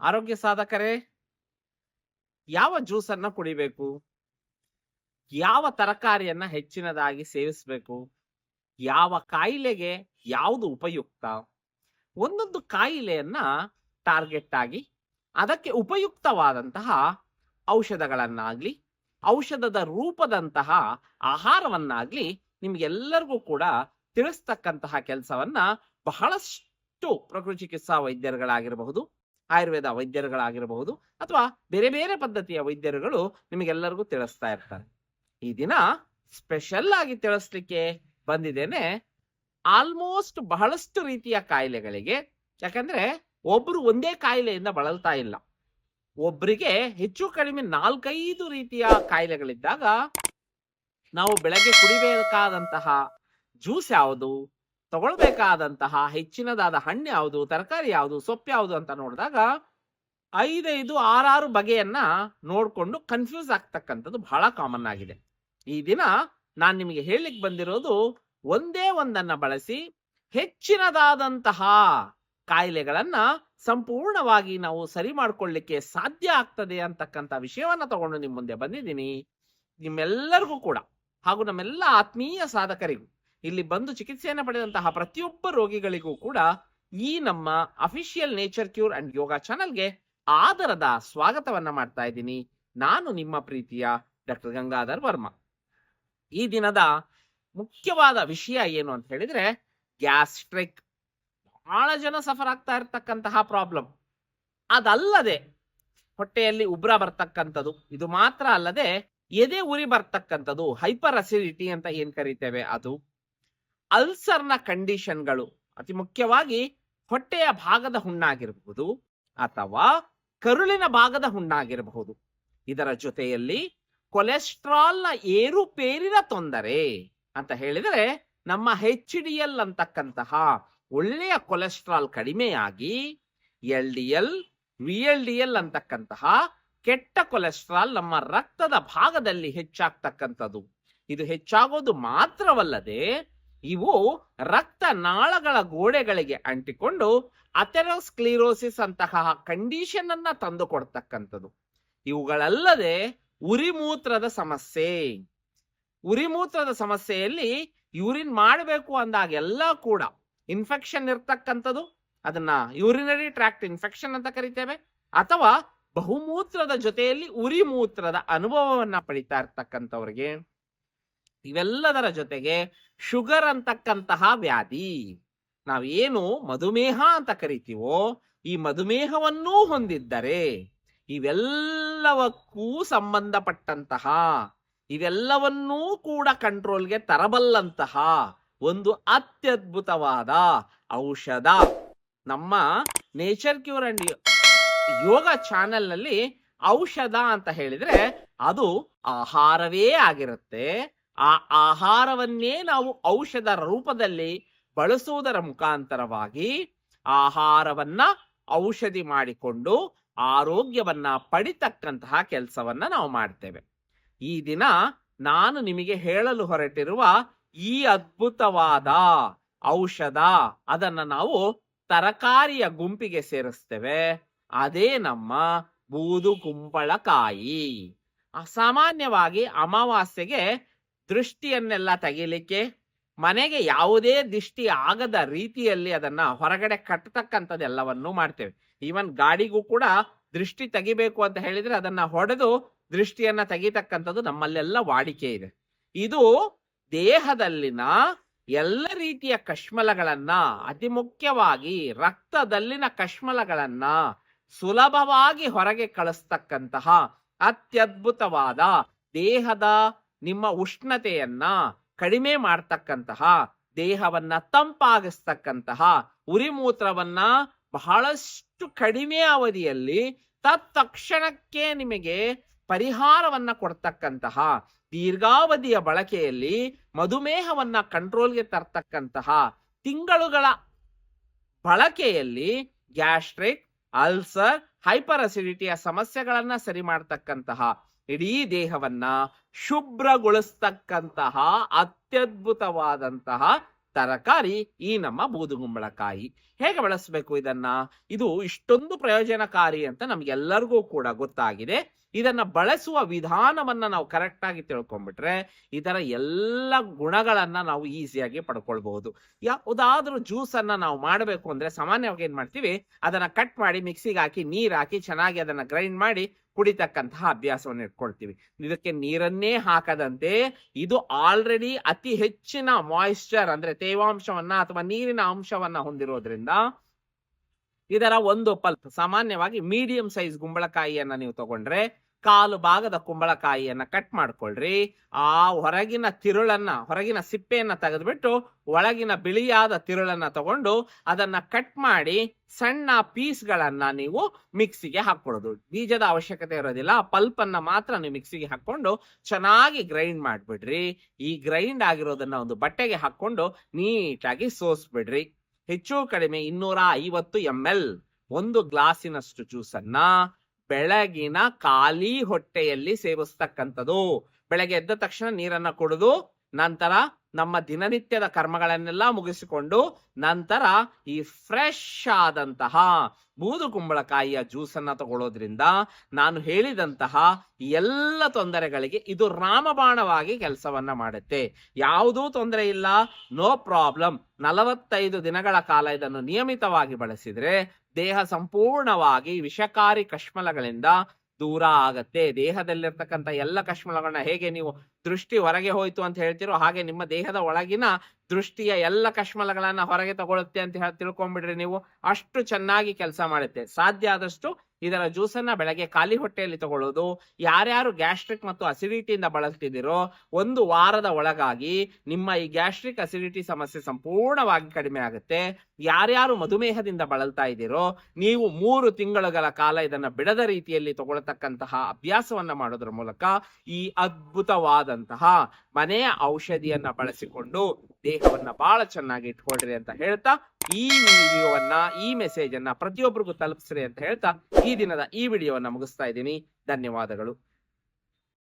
ಆರೋಗ್ಯ ಸಾಧಕರೇ, ಯಾವ ಜ್ಯೂಸನ್ನ ಕುಡಿಬೇಕು? ಯಾವ ತರಕಾರಿಯನ್ನ ಹೆಚ್ಚಿನದಾಗಿ ಸೇವಿಸಬೇಕು? ಯಾವ ಕಾಯಿಲೆಗೆ ಯಾವುದು ಉಪಯುಕ್ತ? ಒಂದೊಂದು ಕಾಯಿಲೆಯನ್ನ ಟಾರ್ಗೆಟ್ ಆಗಿ ಅದಕ್ಕೆ ಉಪಯುಕ್ತವಾದಂತಹ ಔಷಧಗಳನ್ನಾಗ್ಲಿ, ಔಷಧದ ರೂಪದಂತಹ ಆಹಾರವನ್ನಾಗ್ಲಿ ನಿಮ್ಗೆಲ್ಲರಿಗೂ ಕೂಡ ತಿಳಿಸ್ತಕ್ಕಂತಹ ಕೆಲಸವನ್ನ ಬಹಳಷ್ಟು ಪ್ರಕೃತಿ ಚಿಕಿತ್ಸಾ ವೈದ್ಯರುಗಳಾಗಿರಬಹುದು. ಆಯುರ್ವೇದ ವೈದ್ಯರುಗಳಾಗಿರಬಹುದು ಅಥವಾ ಬೇರೆ ಬೇರೆ ಪದ್ಧತಿಯ ವೈದ್ಯರುಗಳು ನಿಮಗೆಲ್ಲರಿಗೂ ತಿಳಿಸ್ತಾ ಇರ್ತಾರೆ. ಈ ದಿನ ಸ್ಪೆಷಲ್ ಆಗಿ ತಿಳಿಸ್ಲಿಕ್ಕೆ ಬಂದಿದ್ದೇನೆ. ಆಲ್ಮೋಸ್ಟ್ ಬಹಳಷ್ಟು ರೀತಿಯ ಕಾಯಿಲೆಗಳಿಗೆ, ಯಾಕಂದ್ರೆ ಒಬ್ರು ಒಂದೇ ಕಾಯಿಲೆಯಿಂದ ಬಳಲ್ತಾ ಇಲ್ಲ. ಒಬ್ರಿಗೆ ಹೆಚ್ಚು ಕಡಿಮೆ ನಾಲ್ಕೈದು ರೀತಿಯ ಕಾಯಿಲೆಗಳಿದ್ದಾಗ ನಾವು ಬೆಳಗ್ಗೆ ಕುಡಿಬೇಕಾದಂತಹ ಜ್ಯೂಸ್ ಯಾವುದು? ತಗೊಳ್ಬೇಕಾದಂತಹ ಹೆಚ್ಚಿನದಾದ ಹಣ್ಣು ಯಾವುದು, ತರಕಾರಿ ಯಾವುದು, ಸೊಪ್ಪು ಯಾವುದು ಅಂತ ನೋಡಿದಾಗ ಐದೈದು ಆರಾರು ಬಗೆಯನ್ನ ನೋಡ್ಕೊಂಡು ಕನ್ಫ್ಯೂಸ್ ಆಗ್ತಕ್ಕಂಥದ್ದು ಬಹಳ ಕಾಮನ್ ಆಗಿದೆ. ಈ ದಿನ ನಾನು ನಿಮಗೆ ಹೇಳಲಿಕ್ಕೆ ಬಂದಿರೋದು ಒಂದೇ ಒಂದನ್ನ ಬಳಸಿ ಹೆಚ್ಚಿನದಾದಂತಹ ಕಾಯಿಲೆಗಳನ್ನ ಸಂಪೂರ್ಣವಾಗಿ ನಾವು ಸರಿ ಮಾಡ್ಕೊಳ್ಳಿಕ್ಕೆ ಸಾಧ್ಯ ಆಗ್ತದೆ ಅಂತಕ್ಕಂಥ ವಿಷಯವನ್ನ ತಗೊಂಡು ನಿಮ್ಮ ಮುಂದೆ ಬಂದಿದ್ದೀನಿ. ನಿಮ್ಮೆಲ್ಲರಿಗೂ ಕೂಡ ಹಾಗೂ ನಮ್ಮೆಲ್ಲ ಆತ್ಮೀಯ ಸಾಧಕರಿಗೂ. ಇಲ್ಲಿ ಬಂದು ಚಿಕಿತ್ಸೆಯನ್ನು ಪಡೆದಂತಹ ಪ್ರತಿಯೊಬ್ಬ ರೋಗಿಗಳಿಗೂ ಕೂಡ ಈ ನಮ್ಮ official nature cure and yoga ಚಾನಲ್ಗೆ ಆದರದ ಸ್ವಾಗತವನ್ನ ಮಾಡ್ತಾ ಇದ್ದೀನಿ. ನಾನು ನಿಮ್ಮ ಪ್ರೀತಿಯ ಡಾಕ್ಟರ್ ಗಂಗಾಧರ್ ವರ್ಮಾ. ಈ ದಿನದ ಮುಖ್ಯವಾದ ವಿಷಯ ಏನು ಅಂತ ಹೇಳಿದ್ರೆ ಗ್ಯಾಸ್ಟ್ರಿಕ್ ಬಹಳ ಜನ ಸಫರ್ ಆಗ್ತಾ ಇರ್ತಕ್ಕಂತಹ ಪ್ರಾಬ್ಲಮ್. ಅದಲ್ಲದೆ ಹೊಟ್ಟೆಯಲ್ಲಿ ಉಬ್ರ ಬರ್ತಕ್ಕಂಥದ್ದು. ಇದು ಮಾತ್ರ ಅಲ್ಲದೆ ಎದೆ ಉರಿ ಬರ್ತಕ್ಕಂಥದ್ದು. ಹೈಪರ್ ಅಸಿಡಿಟಿ ಅಂತ ಏನ್ ಕರಿತೇವೆ ಅದು? ಅಲ್ಸರ್ನ ಕಂಡೀಷನ್ಗಳು ಅತಿ ಮುಖ್ಯವಾಗಿ ಹೊಟ್ಟೆಯ ಭಾಗದ ಹುಣ್ಣಾಗಿರಬಹುದು ಅಥವಾ ಕರುಳಿನ ಭಾಗದ ಹುಣ್ಣಾಗಿರಬಹುದು. ಇದರ ಜೊತೆಯಲ್ಲಿ ಕೊಲೆಸ್ಟ್ರಾಲ್ನ ಏರುಪೇರಿನ ತೊಂದರೆ ಅಂತ ಹೇಳಿದರೆ ನಮ್ಮ ಹೆಚ್ ಡಿ ಎಲ್ ಅಂತಕ್ಕಂತಹ ಒಳ್ಳೆಯ ಕೊಲೆಸ್ಟ್ರಾಲ್ ಕಡಿಮೆಯಾಗಿ L D L, V L D L ಅಂತಕ್ಕಂತಹ ಕೆಟ್ಟ ಕೊಲೆಸ್ಟ್ರಾಲ್ ನಮ್ಮ ರಕ್ತದ ಭಾಗದಲ್ಲಿ ಹೆಚ್ಚಾಗ್ತಕ್ಕಂಥದ್ದು. ಇದು ಹೆಚ್ಚಾಗೋದು ಮಾತ್ರವಲ್ಲದೆ ಇವು ರಕ್ತ ನಾಳಗಳ ಗೋಡೆಗಳಿಗೆ ಅಂಟಿಕೊಂಡು ಅಥೆರೋಸ್ಕ್ಲಿರೋಸಿಸ್ ಅಂತಹ ಕಂಡೀಷನ್ ಅನ್ನ ತಂದು ಕೊಡ್ತಕ್ಕಂಥದ್ದು ಇವುಗಳಲ್ಲದೆ ಉರಿಮೂತ್ರದ ಸಮಸ್ಯೆ. ಉರಿಮೂತ್ರದ ಸಮಸ್ಯೆಯಲ್ಲಿ ಯೂರಿನ್ ಮಾಡಬೇಕು ಅಂದಾಗೆಲ್ಲ ಕೂಡ ಇನ್ಫೆಕ್ಷನ್ ಇರ್ತಕ್ಕಂಥದ್ದು, ಅದನ್ನ ಯೂರಿನರಿ ಟ್ರ್ಯಾಕ್ಟ್ ಇನ್ಫೆಕ್ಷನ್ ಅಂತ ಕರಿತೇವೆ, ಅಥವಾ ಬಹುಮೂತ್ರದ ಜೊತೆಯಲ್ಲಿ ಉರಿಮೂತ್ರದ ಅನುಭವವನ್ನ ಪಡಿತಾ ಇರ್ತಕ್ಕಂಥವ್ರಿಗೆ. ಇವೆಲ್ಲದರ ಜೊತೆಗೆ ಶುಗರ್ ಅಂತಕ್ಕಂತಹ ವ್ಯಾಧಿ. ನಾವೇನು ಮಧುಮೇಹ ಅಂತ ಕರಿತೀವೋ, ಈ ಮಧುಮೇಹವನ್ನೂ ಹೊಂದಿದ್ದರೆ ಇವೆಲ್ಲವಕ್ಕೂ ಸಂಬಂಧಪಟ್ಟಂತಹ, ಇವೆಲ್ಲವನ್ನೂ ಕೂಡ ಕಂಟ್ರೋಲ್ಗೆ ತರಬಲ್ಲಂತಹ ಒಂದು ಅತ್ಯದ್ಭುತವಾದ ಔಷಧ. ನಮ್ಮ ನೇಚರ್ ಕ್ಯೂರ್ ಅಂಡ್ ಯೋಗ ಚಾನೆಲ್ನಲ್ಲಿ ಔಷಧ ಅಂತ ಹೇಳಿದ್ರೆ ಅದು ಆಹಾರವೇ ಆಗಿರುತ್ತೆ. ಆ ಆಹಾರವನ್ನೇ ನಾವು ಔಷಧ ರೂಪದಲ್ಲಿ ಬಳಸುವುದರ ಮುಖಾಂತರವಾಗಿ ಆಹಾರವನ್ನ ಔಷಧಿ ಮಾಡಿಕೊಂಡು ಆರೋಗ್ಯವನ್ನ ಪಡಿತಕ್ಕಂತಹ ಕೆಲಸವನ್ನ ನಾವು ಮಾಡ್ತೇವೆ. ಈ ದಿನ ನಾನು ನಿಮಗೆ ಹೇಳಲು ಹೊರಟಿರುವ ಈ ಅದ್ಭುತವಾದ ಔಷಧ ಅದನ್ನ ನಾವು ತರಕಾರಿಯ ಗುಂಪಿಗೆ ಸೇರಿಸ್ತೇವೆ. ಅದೇ ನಮ್ಮ ಬೂದು ಕುಂಬಳಕಾಯಿ. ಸಾಮಾನ್ಯವಾಗಿ ಅಮಾವಾಸ್ಯೆಗೆ ದೃಷ್ಟಿಯನ್ನೆಲ್ಲ ತೆಗೀಲಿಕ್ಕೆ ಮನೆಗೆ ಯಾವುದೇ ದೃಷ್ಟಿ ಆಗದ ರೀತಿಯಲ್ಲಿ ಅದನ್ನ ಹೊರಗಡೆ ಕಟ್ಟತಕ್ಕಂಥದ್ದೆಲ್ಲವನ್ನು ಮಾಡ್ತೇವೆ. ಈವನ್ ಗಾಡಿಗೂ ಕೂಡ ದೃಷ್ಟಿ ತೆಗಿಬೇಕು ಅಂತ ಹೇಳಿದ್ರೆ ಅದನ್ನ ಹೊಡೆದು ದೃಷ್ಟಿಯನ್ನ ತೆಗಿತಕ್ಕಂಥದ್ದು ನಮ್ಮಲ್ಲೆಲ್ಲ ವಾಡಿಕೆ ಇದೆ. ಇದು ದೇಹದಲ್ಲಿನ ಎಲ್ಲ ರೀತಿಯ ಕಶ್ಮಲಗಳನ್ನ ಅತಿ ಮುಖ್ಯವಾಗಿ ರಕ್ತದಲ್ಲಿನ ಕಶ್ಮಲಗಳನ್ನ ಸುಲಭವಾಗಿ ಹೊರಗೆ ಕಳಿಸ್ತಕ್ಕಂತಹ ಅತ್ಯದ್ಭುತವಾದ ದೇಹದ ನಿಮ್ಮ ಉಷ್ಣತೆಯನ್ನ ಕಡಿಮೆ ಮಾಡ್ತಕ್ಕಂತಹ, ದೇಹವನ್ನ ತಂಪಾಗಿಸ್ತಕ್ಕಂತಹ, ಉರಿಮೂತ್ರವನ್ನ ಬಹಳಷ್ಟು ಕಡಿಮೆ ಅವಧಿಯಲ್ಲಿ ತತ್ಕ್ಷಣಕ್ಕೆ ನಿಮಗೆ ಪರಿಹಾರವನ್ನ ಕೊಡ್ತಕ್ಕಂತಹ, ದೀರ್ಘಾವಧಿಯ ಬಳಕೆಯಲ್ಲಿ ಮಧುಮೇಹವನ್ನ ಕಂಟ್ರೋಲ್ಗೆ ತರ್ತಕ್ಕಂತಹ ತಿಂಗಳುಗಳ ಬಳಕೆಯಲ್ಲಿ ಗ್ಯಾಸ್ಟ್ರಿಕ್, ಅಲ್ಸರ್, ಹೈಪರ್ ಅಸಿಡಿಟಿಯ ಸಮಸ್ಯೆಗಳನ್ನ ಸರಿ ಮಾಡ್ತಕ್ಕಂತಹ ಇಡೀ ದೇಹವನ್ನ ಶುಭ್ರಗೊಳಿಸ್ತಕ್ಕಂತಹ ಅತ್ಯದ್ಭುತವಾದಂತಹ ತರಕಾರಿ ಈ ನಮ್ಮ ಬೂದುಗುಂಬಳಕಾಯಿ. ಹೇಗೆ ಬಳಸಬೇಕು ಇದನ್ನ? ಇದು ಇಷ್ಟೊಂದು ಪ್ರಯೋಜನಕಾರಿ ಅಂತ ನಮ್ಗೆಲ್ಲರಿಗೂ ಕೂಡ ಗೊತ್ತಾಗಿದೆ. ಇದನ್ನ ಬಳಸುವ ವಿಧಾನವನ್ನ ನಾವು ಕರೆಕ್ಟ್ ಆಗಿ ತಿಳ್ಕೊಂಡ್ಬಿಟ್ರೆ ಇದರ ಎಲ್ಲ ಗುಣಗಳನ್ನ ನಾವು ಈಸಿಯಾಗಿ ಪಡ್ಕೊಳ್ಬಹುದು. ಯಾವುದಾದ್ರೂ ಜ್ಯೂಸ್ ಅನ್ನ ನಾವು ಮಾಡಬೇಕು ಅಂದ್ರೆ ಸಾಮಾನ್ಯವಾಗಿ ಏನ್ ಮಾಡ್ತೀವಿ? ಅದನ್ನ ಕಟ್ ಮಾಡಿ ಮಿಕ್ಸಿಗೆ ಹಾಕಿ ನೀರ್ ಹಾಕಿ ಚೆನ್ನಾಗಿ ಅದನ್ನ ಗ್ರೈಂಡ್ ಮಾಡಿ ಕುಡಿತಕ್ಕಂತಹ ಅಭ್ಯಾಸವನ್ನು ಇಟ್ಕೊಳ್ತೀವಿ. ಇದಕ್ಕೆ ನೀರನ್ನೇ ಹಾಕದಂತೆ ಇದು ಆಲ್ರೆಡಿ ಅತಿ ಹೆಚ್ಚಿನ ಮಾಯಿಶ್ಚರ್ ಅಂದ್ರೆ ತೇವಾಂಶವನ್ನ ಅಥವಾ ನೀರಿನ ಅಂಶವನ್ನ ಹೊಂದಿರೋದ್ರಿಂದ ಇದರ ಒಂದು ಪಲ್ಪ್ ಸಾಮಾನ್ಯವಾಗಿ ಮೀಡಿಯಂ ಸೈಜ್ ಗುಂಬಳಕಾಯಿಯನ್ನ ನೀವು ತಗೊಂಡ್ರೆ ಕಾಲು ಭಾಗದ ಕುಂಬಳಕಾಯಿಯನ್ನ ಕಟ್ ಮಾಡ್ಕೊಳ್ರಿ. ಆ ಹೊರಗಿನ ತಿರುಳನ್ನ, ಹೊರಗಿನ ಸಿಪ್ಪೆಯನ್ನ ತೆಗೆದ್ಬಿಟ್ಟು ಒಳಗಿನ ಬಿಳಿಯಾದ ತಿರುಳನ್ನ ತಗೊಂಡು ಅದನ್ನ ಕಟ್ ಮಾಡಿ ಸಣ್ಣ ಪೀಸ್ಗಳನ್ನ ನೀವು ಮಿಕ್ಸಿಗೆ ಹಾಕೊಳ್ಳೋದು ಬೀಜದ ಅವಶ್ಯಕತೆ ಇರೋದಿಲ್ಲ. ಪಲ್ಪ್ ಅನ್ನ ಮಾತ್ರ ನೀವು ಮಿಕ್ಸಿಗೆ ಹಾಕೊಂಡು ಚೆನ್ನಾಗಿ ಗ್ರೈಂಡ್ ಮಾಡ್ಬಿಡ್ರಿ. ಈ ಗ್ರೈಂಡ್ ಆಗಿರೋದನ್ನ ಒಂದು ಬಟ್ಟೆಗೆ ಹಾಕೊಂಡು ನೀಟಾಗಿ ಸೋಸ್ಬಿಡ್ರಿ. ಹೆಚ್ಚು ಕಡಿಮೆ ಇನ್ನೂರ ಐವತ್ತು ಎಂ ಎಲ್ ಒಂದು ಗ್ಲಾಸಿನಷ್ಟು ಜ್ಯೂಸನ್ನ ಬೆಳಗಿನ ಖಾಲಿ ಹೊಟ್ಟೆಯಲ್ಲಿ ಸೇವಿಸ್ತಕ್ಕಂಥದ್ದು. ಬೆಳಗ್ಗೆ ಎದ್ದ ತಕ್ಷಣ ನೀರನ್ನ ಕುಡಿದು ನಂತರ ನಮ್ಮ ದಿನನಿತ್ಯದ ಕರ್ಮಗಳನ್ನೆಲ್ಲ ಮುಗಿಸಿಕೊಂಡು ನಂತರ ಈ ಫ್ರೆಶ್ ಆದಂತಹ ಬೂದು ಕುಂಬಳಕಾಯಿಯ ಜ್ಯೂಸನ್ನ ತಗೊಳ್ಳೋದ್ರಿಂದ ನಾನು ಹೇಳಿದಂತಹ ಎಲ್ಲ ತೊಂದರೆಗಳಿಗೆ ಇದು ರಾಮಬಾಣವಾಗಿ ಕೆಲಸವನ್ನ ಮಾಡುತ್ತೆ. ಯಾವುದೂ ತೊಂದರೆ ಇಲ್ಲ ನೋ ಪ್ರಾಬ್ಲಮ್ ನಲವತ್ತೈದು ದಿನಗಳ ಕಾಲ ಇದನ್ನು ನಿಯಮಿತವಾಗಿ ಬಳಸಿದ್ರೆ ದೇಹ ಸಂಪೂರ್ಣವಾಗಿ ವಿಷಕಾರಿ ಕಶ್ಮಲಗಳಿಂದ ದೂರ ಆಗತ್ತೆ. ದೇಹದಲ್ಲಿರ್ತಕ್ಕಂಥ ಎಲ್ಲ ಕಶ್ಮಲಗಳನ್ನ ಹೇಗೆ ನೀವು ದೃಷ್ಟಿ ಹೊರಗೆ ಹೋಯ್ತು ಅಂತ ಹೇಳ್ತಿರೋ ಹಾಗೆ ನಿಮ್ಮ ದೇಹದ ಒಳಗಿನ ದೃಷ್ಟಿಯ ಎಲ್ಲ ಕಶ್ಮಲಗಳನ್ನ ಹೊರಗೆ ತಗೊಳುತ್ತೆ ಅಂತ ಹೇಳಿ ತಿಳ್ಕೊಂಡ್ಬಿಡ್ರಿ ನೀವು. ಅಷ್ಟು ಚೆನ್ನಾಗಿ ಕೆಲಸ ಮಾಡುತ್ತೆ. ಸಾಧ್ಯ ಆದಷ್ಟು ಇದರ ಜ್ಯೂಸ್ ಅನ್ನ ಬೆಳಗ್ಗೆ ಖಾಲಿ ಹೊಟ್ಟೆಯಲ್ಲಿ ತಗೊಳ್ಳೋದು, ಯಾರ್ಯಾರು ಗ್ಯಾಸ್ಟ್ರಿಕ್ ಮತ್ತು ಅಸಿಡಿಟಿಯಿಂದ ಬಳಸ್ತಿದ್ದೀರೋ ಒಂದು ವಾರದ ಒಳಗಾಗಿ ನಿಮ್ಮ ಈ ಗ್ಯಾಸ್ಟ್ರಿಕ್ ಅಸಿಡಿಟಿ ಸಮಸ್ಯೆ ಸಂಪೂರ್ಣವಾಗಿ ಕಡಿಮೆ ಆಗುತ್ತೆ. ಯಾರ್ಯಾರು ಮಧುಮೇಹದಿಂದ ಬಳಲ್ತಾ ಇದ್ದೀರೋ, ನೀವು ಮೂರು ತಿಂಗಳುಗಳ ಕಾಲ ಇದನ್ನ ಬಿಡದ ರೀತಿಯಲ್ಲಿ ತಗೊಳ್ತಕ್ಕಂತಹ ಅಭ್ಯಾಸವನ್ನ ಮಾಡೋದ್ರ ಮೂಲಕ ಈ ಅದ್ಭುತವಾದಂತಹ ಮನೆಯ ಔಷಧಿಯನ್ನ ಬಳಸಿಕೊಂಡು ದೇಹವನ್ನ ಬಹಳ ಚೆನ್ನಾಗಿ ಇಟ್ಕೊಳ್ರಿ ಅಂತ ಹೇಳ್ತಾ, ಈ ವಿಡಿಯೋವನ್ನ, ಈ ಮೆಸೇಜ್ ಅನ್ನ ಪ್ರತಿಯೊಬ್ಬರಿಗೂ ತಲುಪಿಸ್ರಿ ಅಂತ ಹೇಳ್ತಾ, ಈ ದಿನದ ಈ ವಿಡಿಯೋವನ್ನ ಮುಗಿಸ್ತಾ ಇದ್ದೀನಿ. ಧನ್ಯವಾದಗಳು.